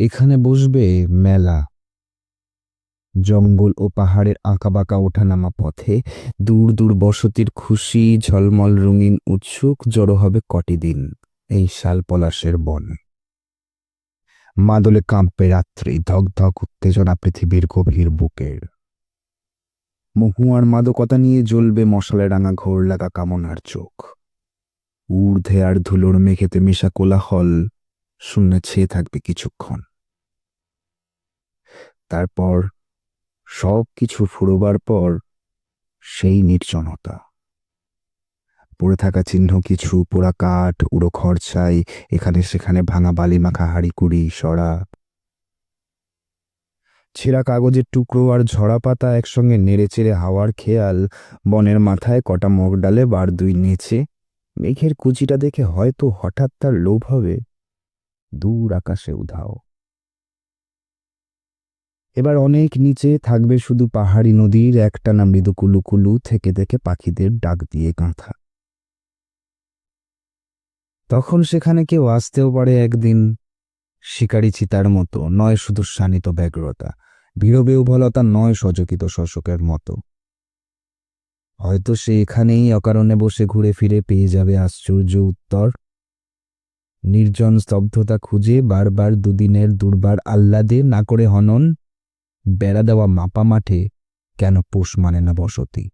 এখানে বসবে মেলা। জঙ্গল ও পাহাড়ের আঁকাবাঁকা ওঠানামা পথে দূর দূর বসতির খুশি, ঝলমল রঙিন উৎসুক জড়ো হবে কটি দিন এই শাল পলাশের বন। মাদলে কাঁপবে রাত্রি, ধক ধক উত্তেজনা পৃথিবীর গভীর বুকের। মহুয়ার মাদকতা নিয়ে জ্বলবে মশালে রাঙা ঘোর লাগা কামনার চোখ। ঊর্ধ্বে আর ধুলোর মেঘেতে মেশা কোলাহল, শূন্য ছেয়ে থাকবে কিছুক্ষণ। তারপর সব কিছু ফুরোবার পর সেই নির্জনতা। পড়ে থাকা চিহ্ন কিছু, পোড়া কাঠ, উড়ো খরচাই এখানে সেখানে ভাঙা বালি মাখা হাড়ি কুড়ি, সরা। ছেঁড়া কাগজের টুকরো আর ঝরা পাতা একসঙ্গে নেড়ে চেড়ে হাওয়ার খেয়াল, বনের মাথায় কটা মগ ডালে বার দুই নেচে, মেঘের কুচিটা দেখে হয়তো হঠাৎ তার লোভ হবে দূর আকাশে উধাও। এবার অনেক নিচে থাকবে শুধু পাহাড়ি নদীর একটানা মৃদু কুলু কুলু থেকে থেকে পাখিদের ডাক দিয়ে গাঁথা। তখন সেখানে কেউ আসতেও পারে একদিন। শিকারী চিতার মতো, নয় শুধু শানিত ব্যগ্রতা বিড়বেউভলতা নয় সচকিত শশকের মতো। হয়তো সে এখানেই অকারণে বসে ঘুরে ফিরে পেয়ে যাবে আশ্চর্য উত্তর। নির্জন স্তব্ধতা খুঁজে বারবার দুদিনের দুর্বার আহ্লাদে না করে হনন। বেড়া দেওয়া মাপা মাঠে কেন পোষ মানে না বসতি?